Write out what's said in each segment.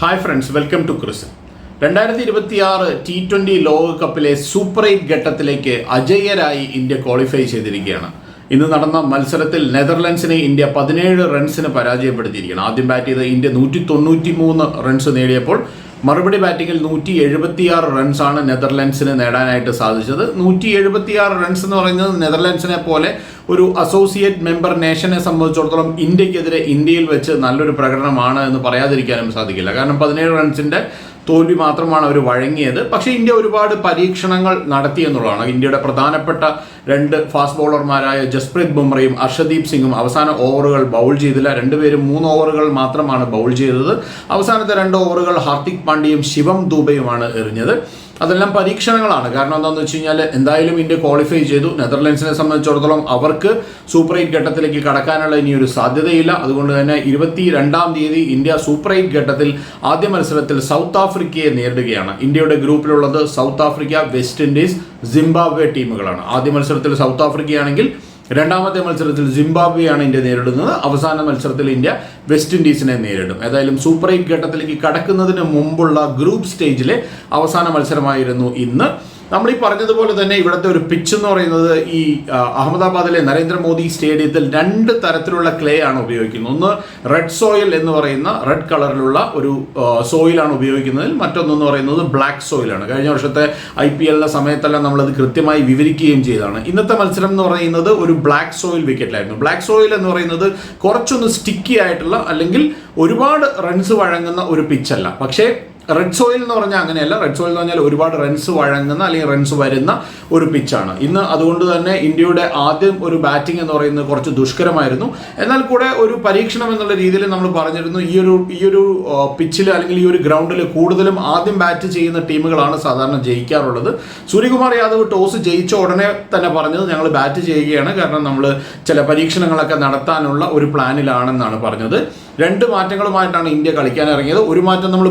Hi friends welcome to Chris രണ്ടായിരത്തി ഇരുപത്തിയാറ് T twenty ലോകകപ്പിലെ സൂപ്പർ എയ്റ്റ് ഘട്ടത്തിലേക്ക് അജയ്യരായി ഇന്ത്യ ക്വാളിഫൈ ചെയ്തിരിക്കുകയാണ്. ഇന്ന് നടന്ന മത്സരത്തിൽ നെതർലൻഡ്സിനെ ഇന്ത്യ പതിനേഴ് റൺസിന് പരാജയപ്പെടുത്തിയിരിക്കുകയാണ്. ആദ്യം ബാറ്റ് ചെയ്ത ഇന്ത്യ നൂറ്റി തൊണ്ണൂറ്റി മൂന്ന് റൺസ് നേടിയപ്പോൾ മറുപടി ബാറ്റിങ്ങിൽ നൂറ്റി എഴുപത്തിയാറ് റൺസാണ് നെതർലൻഡ്സിന് നേടാനായിട്ട് സാധിച്ചത്. നൂറ്റി എഴുപത്തിയാറ് റൺസ് എന്ന് പറയുന്നത് നെതർലൻഡ്സിനെ പോലെ ഒരു അസോസിയേറ്റ് മെമ്പർ നേഷനെ സംബന്ധിച്ചിടത്തോളം ഇന്ത്യക്കെതിരെ ഇന്ത്യയിൽ വെച്ച് നല്ലൊരു പ്രകടനമാണ് എന്ന് പറയാതിരിക്കാനും സാധിക്കില്ല. കാരണം പതിനേഴ് റൺസിന്റെ തോൽവി മാത്രമാണ് അവർ വഴങ്ങിയത്. പക്ഷേ ഇന്ത്യ ഒരുപാട് പരീക്ഷണങ്ങൾ നടത്തി എന്നുള്ളതാണ്. ഇന്ത്യയുടെ പ്രധാനപ്പെട്ട രണ്ട് ഫാസ്റ്റ് ബോളർമാരായ ജസ്പ്രീത് ബുംറയും അർഷദീപ് സിംഗും അവസാന ഓവറുകൾ ബൗൾ ചെയ്തില്ല. രണ്ടുപേരും മൂന്ന് ഓവറുകൾ മാത്രമാണ് ബൗൾ ചെയ്തത്. അവസാനത്തെ രണ്ട് ഓവറുകൾ ഹാർദിക് പാണ്ഡ്യയും ശിവം ദൂബയുമാണ് എറിഞ്ഞത്. അതെല്ലാം പരീക്ഷണങ്ങളാണ്. കാരണം എന്താണെന്ന് വെച്ച് കഴിഞ്ഞാൽ എന്തായാലും ഇന്ത്യ ക്വാളിഫൈ ചെയ്തു. നെതർലൻഡ്സിനെ സംബന്ധിച്ചിടത്തോളം അവർക്ക് സൂപ്പർ എയ്റ്റ് ഘട്ടത്തിലേക്ക് കടക്കാനുള്ള ഇനിയൊരു സാധ്യതയില്ല. അതുകൊണ്ട് തന്നെ ഇരുപത്തി രണ്ടാം തീയതി ഇന്ത്യ സൂപ്പർ എയ്റ്റ് ഘട്ടത്തിൽ ആദ്യ മത്സരത്തിൽ സൗത്ത് ആഫ്രിക്കയെ നേരിടുകയാണ്. ഇന്ത്യയുടെ ഗ്രൂപ്പിലുള്ളത് south Africa West Indies Zimbabwe ടീമുകളാണ്. ആദ്യ മത്സരത്തിൽ സൗത്ത് ആഫ്രിക്കയാണെങ്കിൽ രണ്ടാമത്തെ മത്സരത്തിൽ സിംബാബ്വെയാണ് ഇന്ത്യ നേരിടുന്നത്. അവസാന മത്സരത്തിൽ ഇന്ത്യ വെസ്റ്റ് ഇൻഡീസിനെ നേരിടും. ഏതായാലും സൂപ്പർ എയ്റ്റ് ഘട്ടത്തിലേക്ക് കടക്കുന്നതിന് മുമ്പുള്ള ഗ്രൂപ്പ് സ്റ്റേജിലെ അവസാന മത്സരമായിരുന്നു ഇന്ന്. നമ്മൾ ഈ പറഞ്ഞതുപോലെ തന്നെ ഇവിടുത്തെ ഒരു പിച്ച് എന്ന് പറയുന്നത് ഈ അഹമ്മദാബാദിലെ നരേന്ദ്രമോദി സ്റ്റേഡിയത്തിൽ രണ്ട് തരത്തിലുള്ള ക്ലേ ആണ് ഉപയോഗിക്കുന്നത്. ഒന്ന് റെഡ് സോയിൽ എന്ന് പറയുന്ന റെഡ് കളറിലുള്ള ഒരു സോയിലാണ് ഉപയോഗിക്കുന്നതിൽ മറ്റൊന്നെന്ന് പറയുന്നത് ബ്ലാക്ക് സോയിലാണ് കഴിഞ്ഞ വർഷത്തെ ഐ പി എല്ലിന്റെ സമയത്തെല്ലാം നമ്മളത് കൃത്യമായി വിവരിക്കുകയും ചെയ്തതാണ്. ഇന്നത്തെ മത്സരം എന്ന് പറയുന്നത് ഒരു ബ്ലാക്ക് സോയിൽ വിക്കറ്റിലായിരുന്നു ബ്ലാക്ക് സോയിൽ എന്ന് പറയുന്നത് കുറച്ചൊന്ന് സ്റ്റിക്കി ആയിട്ടുള്ള അല്ലെങ്കിൽ ഒരുപാട് റൺസ് വഴങ്ങുന്ന ഒരു പിച്ചല്ല പക്ഷേ റെഡ് സോയിൽ എന്ന് പറഞ്ഞാൽ അങ്ങനെയല്ല. റെഡ് സോയിൽ എന്ന് പറഞ്ഞാൽ ഒരുപാട് റൺസ് വഴങ്ങുന്ന അല്ലെങ്കിൽ റൺസ് വരുന്ന ഒരു പിച്ചാണ് ഇന്ന് അതുകൊണ്ട് തന്നെ ഇന്ത്യയുടെ ആദ്യം ഒരു ബാറ്റിംഗ് എന്ന് പറയുന്നത് കുറച്ച് ദുഷ്കരമായിരുന്നു. എന്നാൽ കൂടെ ഒരു പരീക്ഷണം എന്നുള്ള രീതിയിൽ നമ്മൾ പറഞ്ഞിരുന്നു. ഈ ഒരു ഈ ഒരു പിച്ചിൽ അല്ലെങ്കിൽ ഈ ഒരു ഗ്രൗണ്ടിൽ കൂടുതലും ആദ്യം ബാറ്റ് ചെയ്യുന്ന ടീമുകളാണ് സാധാരണ ജയിക്കാറുള്ളത്. സൂര്യകുമാർ യാദവ് ടോസ് ജയിച്ച ഉടനെ തന്നെ പറഞ്ഞത് ഞങ്ങൾ ബാറ്റ് ചെയ്യുകയാണ്. കാരണം നമ്മൾ ചില പരീക്ഷണങ്ങളൊക്കെ നടത്താനുള്ള ഒരു പ്ലാനിലാണെന്നാണ് പറഞ്ഞത്. രണ്ട് മാറ്റങ്ങളുമായിട്ടാണ് ഇന്ത്യ കളിക്കാൻ ഇറങ്ങിയത്. ഒരു മാറ്റം നമ്മൾ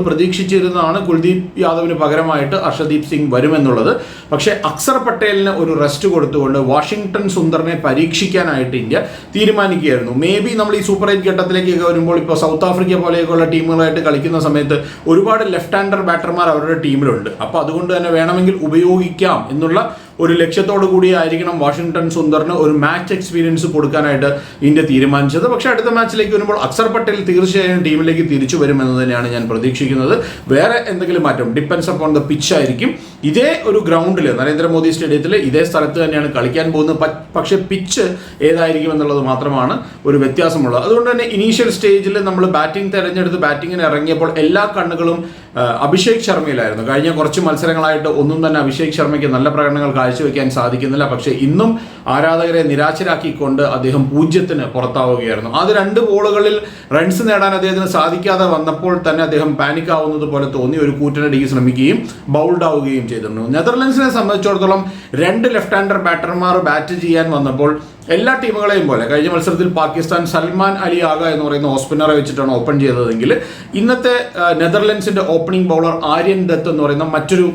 പ്രതീക്ഷിച്ചിരുന്നതാണ് കുൽദീപ് യാദവിന് പകരമായിട്ട് അർഷദീപ് സിംഗ് വരുമെന്നുള്ളത്. പക്ഷേ അക്സർ പട്ടേലിന് ഒരു റെസ്റ്റ് കൊടുത്തുകൊണ്ട് വാഷിംഗ്ടൺ സുന്ദറിനെ പരീക്ഷിക്കാനായിട്ട് ഇന്ത്യ തീരുമാനിക്കുകയായിരുന്നു. മേ ബി നമ്മൾ ഈ സൂപ്പർ എയ്റ്റ് ഘട്ടത്തിലേക്കൊക്കെ വരുമ്പോൾ ഇപ്പോൾ സൗത്ത് ആഫ്രിക്ക പോലെയൊക്കെയുള്ള ടീമുകളായിട്ട് കളിക്കുന്ന സമയത്ത് ഒരുപാട് ലെഫ്റ്റ് ഹാൻഡർ ബാറ്റർമാർ അവരുടെ ടീമിലുണ്ട്. അപ്പോൾ അതുകൊണ്ട് തന്നെ വേണമെങ്കിൽ ഉപയോഗിക്കാം എന്നുള്ള ഒരു ലക്ഷ്യത്തോടു കൂടി ആയിരിക്കണം വാഷിംഗ്ടൺ സുന്ദറിന് ഒരു മാച്ച് എക്സ്പീരിയൻസ് കൊടുക്കാനായിട്ട് ഇന്ത്യ തീരുമാനിച്ചത്. പക്ഷേ അടുത്ത മാച്ചിലേക്ക് വരുമ്പോൾ അക്സർ പട്ടേൽ തീർച്ചയായും ടീമിലേക്ക് തിരിച്ചു വരുമെന്ന് തന്നെയാണ് ഞാൻ പ്രതീക്ഷിക്കുന്നത്. വേറെ എന്തെങ്കിലും മാറ്റം? ഡിപ്പെൻസ് അപ്പോൺ ദ പിച്ച് ആയിരിക്കും. ഇതേ ഒരു ഗ്രൗണ്ടിൽ നരേന്ദ്രമോദി സ്റ്റേഡിയത്തിൽ ഇതേ സ്ഥലത്ത് തന്നെയാണ് കളിക്കാൻ പോകുന്നത്. പക്ഷെ പിച്ച് ഏതായിരിക്കും എന്നുള്ളത് മാത്രമാണ് ഒരു വ്യത്യാസമുള്ളത്. അതുകൊണ്ട് തന്നെ ഇനീഷ്യൽ സ്റ്റേജിൽ നമ്മൾ ബാറ്റിംഗ് തെരഞ്ഞെടുത്ത് ബാറ്റിങ്ങിന് ഇറങ്ങിയപ്പോൾ എല്ലാ കണ്ണുകളും അഭിഷേക് ശർമ്മയിലായിരുന്നു. കഴിഞ്ഞ കുറച്ച് മത്സരങ്ങളായിട്ട് ഒന്നും തന്നെ അഭിഷേക് ശർമ്മയ്ക്ക് നല്ല പ്രകടനങ്ങൾ കാഴ്ചവെക്കാൻ സാധിക്കുന്നില്ല. പക്ഷേ ഇന്നും ആരാധകരെ നിരാശരാക്കിക്കൊണ്ട് അദ്ദേഹം പൂജ്യത്തിന് പുറത്താവുകയായിരുന്നു. ആദ്യ രണ്ട് ബോളുകളിൽ റൺസ് നേടാൻ അദ്ദേഹത്തിന് സാധിക്കാതെ വന്നപ്പോൾ തന്നെ അദ്ദേഹം പാനിക് ആവുന്നത് പോലെ തോന്നി. ഒരു കൂറ്റനടിക്ക് ശ്രമിക്കുകയും ബൗൾഡ് ആവുകയും ചെയ്തിരുന്നു. നെതർലൻഡ്സിനെ സംബന്ധിച്ചിടത്തോളം രണ്ട് ലെഫ്റ്റ് ഹാൻഡർ ബാറ്റർമാർ ബാറ്റ് ചെയ്യാൻ വന്നപ്പോൾ എല്ലാ ടീമുകളെയും പോലെ കഴിഞ്ഞ മത്സരത്തിൽ പാകിസ്ഥാൻ സൽമാൻ അലി ആഗ എന്ന് പറയുന്ന ഓസ്പിന്നറെ വെച്ചിട്ടാണ് ഓപ്പൺ ചെയ്തതെങ്കിൽ ഇന്നത്തെ നെതർലൻഡ്സിന്റെ ഓപ്പണിംഗ് ബൗളർ ആര്യൻ ദത്ത് എന്ന് പറയുന്ന മറ്റൊരു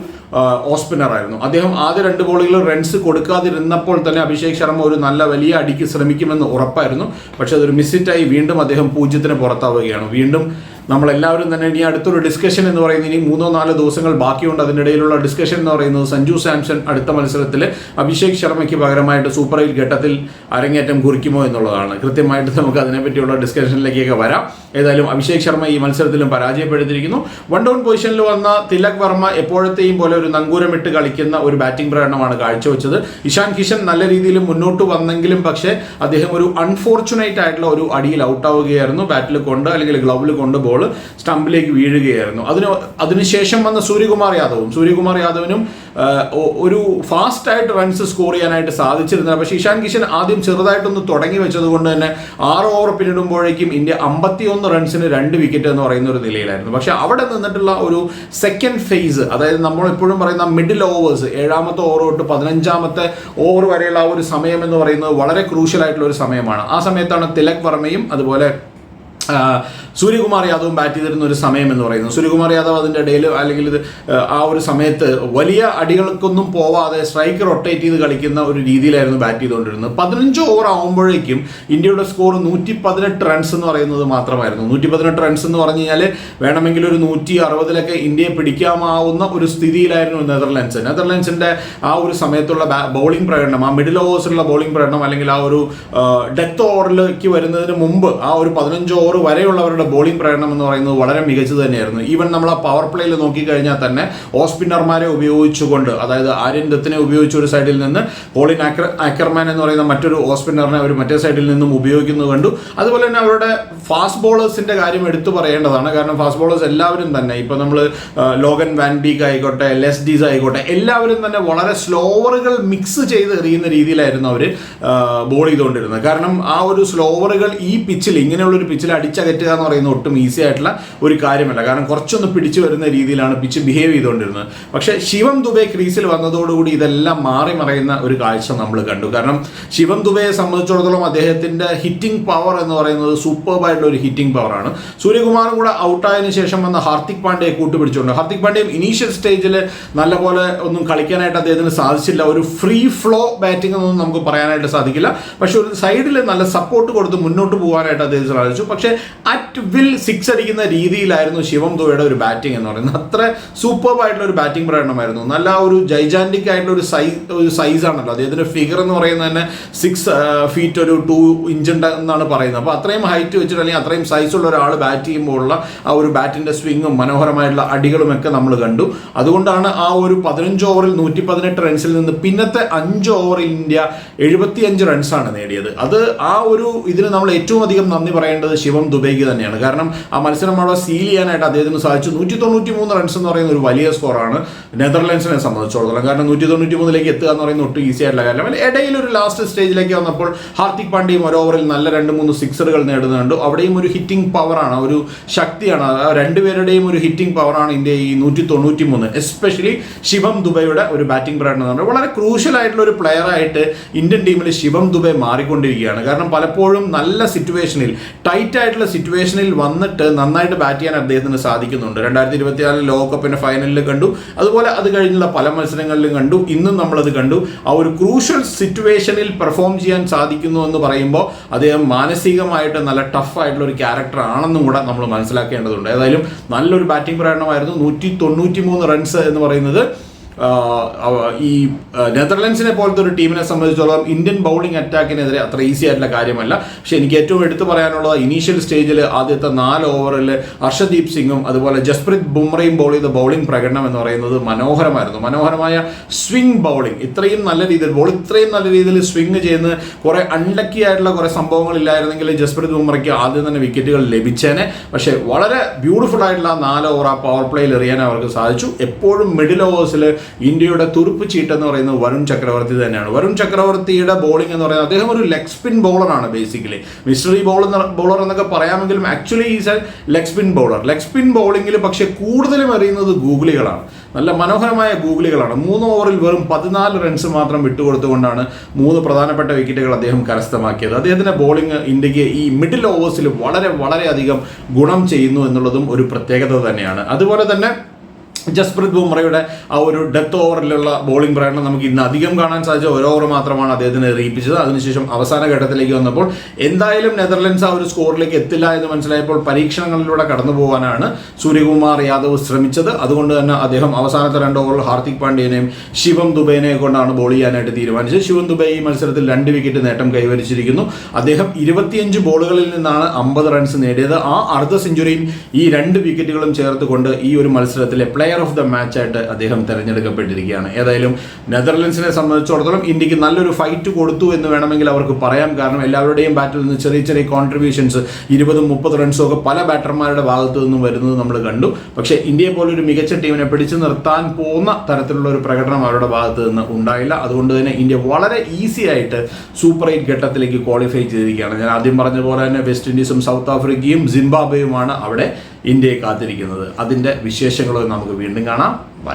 ഓസ്പിന്നറായിരുന്നു അദ്ദേഹം ആദ്യ രണ്ട് ബോളുകളിൽ റൺസ് കൊടുക്കാതിരുന്നപ്പോൾ തന്നെ അഭിഷേക് ശർമ്മ ഒരു നല്ല വലിയ അടിക്ക് ശ്രമിക്കുമെന്ന് ഉറപ്പായിരുന്നു. പക്ഷെ അതൊരു മിസ്സിറ്റായി വീണ്ടും അദ്ദേഹം പൂജ്യത്തിന് പുറത്താവുകയാണ്. വീണ്ടും നമ്മളെല്ലാവരും തന്നെ ഇനി അടുത്തൊരു ഡിസ്കഷൻ എന്ന് പറയുന്നത് ഇനി മൂന്നോ നാലോ ദിവസങ്ങൾ ബാക്കിയുണ്ട്. അതിനിടയിലുള്ള ഡിസ്കഷൻ എന്ന് പറയുന്നത് സഞ്ജു സാംസൺ അടുത്ത മത്സരത്തിൽ അഭിഷേക് ശർമ്മയ്ക്ക് പകരമായിട്ട് സൂപ്പർ എയിൽ ഘട്ടത്തിൽ അരങ്ങേറ്റം കുറിക്കുമോ എന്നുള്ളതാണ്. കൃത്യമായിട്ട് നമുക്ക് അതിനെപ്പറ്റിയുള്ള ഡിസ്കഷനിലേക്കൊക്കെ വരാം. ഏതായാലും അഭിഷേക് ശർമ്മ ഈ മത്സരത്തിലും പരാജയപ്പെടുത്തിയിരിക്കുന്നു വൺ ഡൗൺ പൊസിഷനിൽ വന്ന തിലക് വർമ്മ എപ്പോഴത്തെയും പോലെ ഒരു നങ്കൂരമിട്ട് കളിക്കുന്ന ഒരു ബാറ്റിംഗ് പ്രകടനമാണ് കാഴ്ചവെച്ചത്. ഇഷാൻ കിഷൻ നല്ല രീതിയിൽ മുന്നോട്ട് വന്നെങ്കിലും പക്ഷേ അദ്ദേഹം ഒരു അൺഫോർച്ചുനേറ്റ് ആയിട്ടുള്ള ഒരു അടിയിൽ ഔട്ടാവുകയായിരുന്നു ബാറ്റിൽ കൊണ്ട് അല്ലെങ്കിൽ ഗ്ലൗവിൽ കൊണ്ട് ബോൾ സ്റ്റംപിലേക്ക് വീഴുകയായിരുന്നു. അതിന് അതിനുശേഷം വന്ന സൂര്യകുമാർ യാദവും. സൂര്യകുമാർ യാദവിനും ഒരു ഫാസ്റ്റ് ആയിട്ട് റൺസ് സ്കോർ ചെയ്യാനായിട്ട് സാധിച്ചിരുന്നില്ല. പക്ഷേ ഇഷാൻ കിഷൻ ആദ്യം ചെറുതായിട്ടൊന്ന് തുടങ്ങി വെച്ചത് കൊണ്ട് തന്നെ ആറ് ഓവർ പിന്നിടുമ്പോഴേക്കും ഇന്ത്യ അമ്പത്തിയൊന്ന് റൺസിന് രണ്ട് വിക്കറ്റ് എന്ന് പറയുന്ന ഒരു നിലയിലായിരുന്നു. പക്ഷെ അവിടെ നിന്നിട്ടുള്ള ഒരു സെക്കൻഡ് ഫേസ് അതായത് നമ്മൾ എപ്പോഴും പറയുന്ന മിഡിൽ ഓവേഴ്സ് ഏഴാമത്തെ ഓവർ തൊട്ട് പതിനഞ്ചാമത്തെ ഓവർ വരെയുള്ള ആ ഒരു സമയം എന്ന് പറയുന്നത് വളരെ ക്രൂഷ്യൽ ആയിട്ടുള്ള ഒരു സമയമാണ്. ആ സമയത്താണ് തിലക് വർമ്മയും അതുപോലെ സൂര്യകുമാർ യാദവും ബാറ്റ് ചെയ്തിരുന്ന ഒരു സമയം എന്ന് പറയുന്നത്. സൂര്യകുമാർ യാദവ് അതിന്റെ ഇടയിൽ അല്ലെങ്കിൽ ഇത് ആ ഒരു സമയത്ത് വലിയ അടികൾക്കൊന്നും പോവാതെ സ്ട്രൈക്ക് റൊട്ടേറ്റ് ചെയ്ത് കളിക്കുന്ന ഒരു രീതിയിലായിരുന്നു ബാറ്റ് ചെയ്തുകൊണ്ടിരുന്നത്. പതിനഞ്ച് ഓവർ ആകുമ്പോഴേക്കും ഇന്ത്യയുടെ സ്കോർ നൂറ്റി പതിനെട്ട് റൺസ് എന്ന് പറയുന്നത് മാത്രമായിരുന്നു. നൂറ്റി പതിനെട്ട് റൺസ് എന്ന് പറഞ്ഞു കഴിഞ്ഞാൽ വേണമെങ്കിൽ ഒരു നൂറ്റി അറുപതിലൊക്കെ ഇന്ത്യയെ പിടിക്കാമാവുന്ന ഒരു സ്ഥിതിയിലായിരുന്നു നെതർലാൻഡ്സ്. നെതർലാൻഡ്സിന്റെ ആ ഒരു സമയത്തുള്ള ബൗളിംഗ് പ്രകടനം ആ മിഡിൽ ഓവേഴ്സിലുള്ള ബൗളിംഗ് പ്രകടനം അല്ലെങ്കിൽ ആ ഒരു ഡെത്ത് ഓവറിലേക്ക് വരുന്നതിന് മുമ്പ് ആ ഒരു പതിനഞ്ച് ഓവർ വരെയുള്ളവരുടെ ബോളിംഗ് പ്രകടനം എന്ന് പറയുന്നത് വളരെ മികച്ചത് തന്നെയായിരുന്നു. ഈവൻ നമ്മൾ ആ പവർ പ്ലേയിൽ നോക്കിക്കഴിഞ്ഞാൽ തന്നെ ഓഫ് സ്പിന്നർമാരെ ഉപയോഗിച്ചുകൊണ്ട് അതായത് ആര്യൻ ദത്തിനെ ഉപയോഗിച്ച ഒരു സൈഡിൽ നിന്ന് കോളിൻ ആക്കർ ആക്കർമാൻ എന്ന് പറയുന്ന മറ്റൊരു ഓഫ് സ്പിന്നറിനെ അവർ മറ്റേ സൈഡിൽ നിന്നും ഉപയോഗിക്കുന്നത് കണ്ടു. അതുപോലെ തന്നെ അവരുടെ ഫാസ്റ്റ് ബോളേഴ്സിന്റെ കാര്യം എടുത്തു പറയേണ്ടതാണ്. കാരണം ഫാസ്റ്റ് ബോളേഴ്സ് എല്ലാവരും തന്നെ ഇപ്പൊ നമ്മൾ ലോഗൻ വാൻ ബീക്ക് ആയിക്കോട്ടെ ലെസ് ഡീസ് ആയിക്കോട്ടെ എല്ലാവരും തന്നെ വളരെ സ്ലോവറുകൾ മിക്സ് ചെയ്ത് എറിയുന്ന രീതിയിലായിരുന്നു അവർ ബോൾ ചെയ്തുകൊണ്ടിരുന്നത്. കാരണം ആ ഒരു സ്ലോവറുകൾ ഈ പിച്ചിൽ ഇങ്ങനെയുള്ള ഒരു പിച്ചിൽ അടിച്ചകറ്റുക എന്ന് പറയുന്നത് ഒട്ടും ഈസി ആയിട്ടുള്ള ഒരു കാര്യമല്ല. കാരണം കുറച്ചൊന്ന് പിടിച്ചു വരുന്ന രീതിയിലാണ് പിച്ച് ബിഹേവ് ചെയ്തുകൊണ്ടിരുന്നത്. പക്ഷേ ശിവം ദുബെ ക്രീസിൽ വന്നതോടുകൂടി ഇതെല്ലാം മാറി മറയുന്ന ഒരു കാഴ്ച നമ്മൾ കണ്ടു. കാരണം ശിവം ദുബെയെ സംബന്ധിച്ചിടത്തോളം അദ്ദേഹത്തിന്റെ ഹിറ്റിംഗ് പവർ എന്ന് പറയുന്നത് സൂപ്പർബായിട്ടുള്ള ഒരു ഹിറ്റിംഗ് പവറാണ് സൂര്യകുമാറും കൂടെ ഔട്ടായതിനു ശേഷം വന്ന ഹാർദിക് പാണ്ഡ്യയെ കൂട്ടുപിടിച്ചുകൊണ്ട് ഹാർദിക് പാണ്ഡ്യയും ഇനീഷ്യൽ സ്റ്റേജിൽ നല്ലപോലെ ഒന്നും കളിക്കാനായിട്ട് അദ്ദേഹത്തിന് സാധിച്ചില്ല. ഒരു ഫ്രീ ഫ്ലോ ബാറ്റിംഗ് എന്നൊന്നും നമുക്ക് പറയാനായിട്ട് സാധിക്കില്ല. പക്ഷെ ഒരു സൈഡിൽ നല്ല സപ്പോർട്ട് കൊടുത്ത് മുന്നോട്ട് പോകാനായിട്ട് അദ്ദേഹത്തിന് സാധിച്ചു. പക്ഷേ അറ്റ് വിൽ സിക്സ് അടിക്കുന്ന രീതിയിലായിരുന്നു ശിവം ദുബയുടെ ഒരു ബാറ്റിംഗ് എന്ന് പറയുന്നത്. അത്ര സൂപ്പർബ് ആയിട്ടുള്ള ഒരു ബാറ്റിംഗ് പ്രകടനമായിരുന്നു. നല്ല ഒരു ജൈജാന്റിക് ആയിട്ടുള്ള ഒരു സൈസ് ഒരു സൈസ് ആണല്ലോ. അദ്ദേഹത്തിന്റെ ഫിഗർ എന്ന് പറയുന്നത് തന്നെ സിക്സ് ഫീറ്റ് ഒരു ടു ഇഞ്ച് ഉണ്ട് എന്നാണ് പറയുന്നത്. അപ്പോൾ അത്രയും ഹൈറ്റ് വെച്ചിട്ട് അല്ലെങ്കിൽ അത്രയും ഉള്ള ഒരാൾ ബാറ്റ് ചെയ്യുമ്പോഴുള്ള ആ ഒരു ബാറ്റിന്റെ സ്വിങ്ങും മനോഹരമായിട്ടുള്ള അടികളും ഒക്കെ നമ്മൾ കണ്ടു. അതുകൊണ്ടാണ് ആ ഒരു പതിനഞ്ച് ഓവറിൽ നൂറ്റി പതിനെട്ട് റൺസിൽ നിന്ന് പിന്നത്തെ അഞ്ച് ഓവറിൽ ഇന്ത്യ എഴുപത്തിയഞ്ച് റൺസാണ് നേടിയത്. അത് ആ ഒരു ഇതിന് നമ്മൾ ഏറ്റവും അധികം നന്ദി പറയേണ്ടത് ശിവം ദുബൈക്ക് തന്നെയാണ്. കാരണം ആ മത്സരം അവിടെ സീൽ ചെയ്യാനായിട്ട് അദ്ദേഹത്തിന് സാധിച്ചു. നൂറ്റി തൊണ്ണൂറ്റി മൂന്ന് റൺസ് എന്ന് പറയുന്ന ഒരു വലിയ സ്കോറാണ് നെതർലാൻഡ്സിനെ സംബന്ധിച്ചിടത്തോളം. കാരണം നൂറ്റി തൊണ്ണൂറ്റി മൂന്നിലേക്ക് എത്തുക എന്ന് പറയുന്നത് ഒട്ടും ഈസി ആയിട്ടുള്ള കാര്യം ഇടയിൽ ഒരു ലാസ്റ്റ് സ്റ്റേജിലേക്ക് വന്നപ്പോൾ ഹാർദിക് പാണ്ഡ്യയും ഒരു ഓവറിൽ നല്ല രണ്ട് മൂന്ന് സിക്സറുകൾ നേടുന്നുണ്ട് അവിടെയും ഒരു ഹിറ്റിംഗ് പവറാണ് ഒരു ശക്തിയാണ്. രണ്ടുപേരുടെയും ഒരു ഹിറ്റിംഗ് പവറാണ് ഇന്ത്യ ഈ നൂറ്റി തൊണ്ണൂറ്റി മൂന്ന് എസ്പെഷ്യലി ശിവം ദുബൈയുടെ ഒരു ബാറ്റിംഗ് പ്രകടനം എന്ന് വളരെ ക്രൂഷ്യൽ ആയിട്ടുള്ള ഒരു പ്ലെയർ ആയിട്ട് ഇന്ത്യൻ ടീമിൽ ശിവം ദുബൈ മാറിക്കൊണ്ടിരിക്കുകയാണ്. കാരണം പലപ്പോഴും നല്ല സിറ്റുവേഷനിൽ ടൈറ്റ് ആയിട്ടുള്ള സിറ്റുവേഷനിൽ വന്നിട്ട് നന്നായിട്ട് ബാറ്റ് ചെയ്യാൻ അദ്ദേഹത്തിന് സാധിക്കുന്നുണ്ട്. രണ്ടായിരത്തി ഇരുപത്തിനാലിൽ ലോകകപ്പിന്റെ ഫൈനലിൽ കണ്ടു. അതുപോലെ അത് കഴിഞ്ഞുള്ള പല മത്സരങ്ങളിലും കണ്ടു. ഇന്നും നമ്മളത് കണ്ടു. ആ ഒരു ക്രൂഷ്യൽ സിറ്റുവേഷനിൽ പെർഫോം ചെയ്യാൻ സാധിക്കുന്നു എന്ന് പറയുമ്പോൾ അദ്ദേഹം മാനസികമായിട്ട് നല്ല ടഫ് ആയിട്ടുള്ള ഒരു ക്യാരക്ടർ ആണെന്നും കൂടെ നമ്മൾ മനസ്സിലാക്കേണ്ടതുണ്ട്. ഏതായാലും നല്ലൊരു ബാറ്റിംഗ് പ്രകടനമായിരുന്നു. നൂറ്റി തൊണ്ണൂറ്റി മൂന്ന് റൺസ് എന്ന് പറയുന്നത് ഈ നെതർലൻഡ്സിനെ പോലത്തെ ഒരു ടീമിനെ സംബന്ധിച്ചിടത്തോളം ഇന്ത്യൻ ബൗളിംഗ് അറ്റാക്കിനെതിരെ അത്ര ഈസി ആയിട്ടുള്ള കാര്യമല്ല. പക്ഷേ എനിക്ക് ഏറ്റവും എടുത്തു പറയാനുള്ളത് ഇനീഷ്യൽ സ്റ്റേജിൽ ആദ്യത്തെ നാല് ഓവറിൽ ഹർഷദീപ് സിംഗും അതുപോലെ ജസ്പ്രീത് ബുംറയും ബോൾ ചെയ്ത ബൗളിംഗ് പ്രകടനം എന്ന് പറയുന്നത് മനോഹരമായിരുന്നു. മനോഹരമായ സ്വിംഗ് ബൗളിംഗ് ഇത്രയും നല്ല രീതിയിൽ ബോൾ ഇത്രയും നല്ല രീതിയിൽ സ്വിംഗ് ചെയ്യുന്ന കുറെ അൺലക്കി ആയിട്ടുള്ള കുറെ സംഭവങ്ങൾ ഇല്ലായിരുന്നെങ്കിൽ ജസ്പ്രീത് ബുംറയ്ക്ക് ആദ്യം തന്നെ വിക്കറ്റുകൾ ലഭിച്ചേനെ. പക്ഷേ വളരെ ബ്യൂട്ടിഫുൾ ആയിട്ടുള്ള നാല് ഓവർ ആ പവർ പ്ലേയിൽ എറിയാൻ അവർക്ക് സാധിച്ചു. എപ്പോഴും മിഡിൽ ഓവേഴ്സിൽ ഇന്ത്യയുടെ തുറുപ്പ് ചീട്ട് എന്ന് പറയുന്നത് വരുൺ ചക്രവർത്തി തന്നെയാണ്. വരുൺ ചക്രവർത്തിയുടെ ബോളിംഗ് എന്ന് പറയുന്നത് അദ്ദേഹം ഒരു ലെഗ് സ്പിൻ ബോളറാണ് ബേസിക്കലി മിസ്റ്ററി ബോൾ ബോളർ എന്നൊക്കെ പറയാമെങ്കിലും actually is a leg spin bowler leg spin ബോളിംഗിൽ പക്ഷേ കൂടുതലും അറിയുന്നത് ഗൂഗിളികളാണ്. നല്ല മനോഹരമായ ഗൂഗിളികളാണ്. മൂന്ന് ഓവറിൽ വെറും പതിനാല് റൺസ് മാത്രം വിട്ടുകൊടുത്തുകൊണ്ടാണ് മൂന്ന് പ്രധാനപ്പെട്ട വിക്കറ്റുകൾ അദ്ദേഹം കരസ്ഥമാക്കിയത്. അദ്ദേഹത്തിന്റെ ബോളിംഗ് ഇന്ത്യയ്ക്ക് ഈ മിഡിൽ ഓവേഴ്സിൽ വളരെ വളരെയധികം ഗുണം ചെയ്യുന്നു എന്നുള്ളതും ഒരു പ്രത്യേകത തന്നെയാണ്. അതുപോലെ തന്നെ ജസ്പ്രീത് ബുംറയുടെ ആ ഒരു ഡെത്ത് ഓവറിലുള്ള ബോളിംഗ് പ്രകടനം നമുക്ക് ഇന്ന് അധികം കാണാൻ സാധിച്ച ഒരു ഓവർ മാത്രമാണ് അദ്ദേഹത്തിന് എറിയിപ്പിച്ചത് അതിനുശേഷം അവസാന ഘട്ടത്തിലേക്ക് വന്നപ്പോൾ എന്തായാലും നെതർലൻഡ്സ് ആ ഒരു സ്കോറിലേക്ക് എത്തില്ല എന്ന് മനസ്സിലായപ്പോൾ പരീക്ഷണങ്ങളിലൂടെ കടന്നു പോകാനാണ് സൂര്യകുമാർ യാദവ് ശ്രമിച്ചത്. അതുകൊണ്ട് തന്നെ അദ്ദേഹം അവസാനത്തെ രണ്ട് ഓവറിൽ ഹാർദിക് പാണ്ഡ്യനെയും ശിവം ദുബൈനെയും കൊണ്ടാണ് ബോൾ ചെയ്യാനായിട്ട് തീരുമാനിച്ചത്. ശിവം ദുബൈ ഈ മത്സരത്തിൽ രണ്ട് വിക്കറ്റ് നേട്ടം കൈവരിച്ചിരിക്കുന്നു. അദ്ദേഹം ഇരുപത്തിയഞ്ച് ബോളുകളിൽ നിന്നാണ് അമ്പത് റൺസ് നേടിയത്. ആ അർദ്ധ സെഞ്ചുറിയും ഈ രണ്ട് വിക്കറ്റുകളും ചേർത്തുകൊണ്ട് ഈ ഒരു മത്സരത്തിലെ പ്ലെയർ ഓഫ് ദ മാച്ച് ആയിട്ട് അദ്ദേഹം തെരഞ്ഞെടുക്കപ്പെട്ടിരിക്കുകയാണ്. ഏതായാലും നെതർലൻഡ്സിനെ സംബന്ധിച്ചിടത്തോളം ഇന്ത്യയ്ക്ക് നല്ലൊരു ഫൈറ്റ് കൊടുത്തു എന്ന് വേണമെങ്കിൽ അവർക്ക് പറയാം. കാരണം എല്ലാവരുടെയും ബാറ്റിൽ നിന്ന് ചെറിയ ചെറിയ കോൺട്രിബ്യൂഷൻസ് ഇരുപതും മുപ്പത് റൺസും ഒക്കെ പല ബാറ്റർമാരുടെ ഭാഗത്തു നിന്നും വരുന്നത് നമ്മൾ കണ്ടു. പക്ഷേ ഇന്ത്യയെ പോലൊരു മികച്ച ടീമിനെ പിടിച്ചു നിർത്താൻ പോകുന്ന തരത്തിലുള്ള ഒരു പ്രകടനം അവരുടെ ഭാഗത്തു നിന്ന് ഉണ്ടായില്ല. അതുകൊണ്ട് തന്നെ ഇന്ത്യ വളരെ ഈസി ആയിട്ട് സൂപ്പർ എയ്റ്റ് ഘട്ടത്തിലേക്ക് ക്വാളിഫൈ ചെയ്തിരിക്കുകയാണ്. ഞാൻ ആദ്യം പറഞ്ഞ പോലെ തന്നെ വെസ്റ്റ് ഇൻഡീസും സൗത്ത് ആഫ്രിക്കയും സിംബാബ്വേയുമാണ് അവിടെ ഇന്ത്യയെ കാത്തിരിക്കുന്നത്. അതിന്റെ വിശേഷങ്ങളൊക്കെ നമുക്ക് വീണ്ടും കാണാം. ബൈ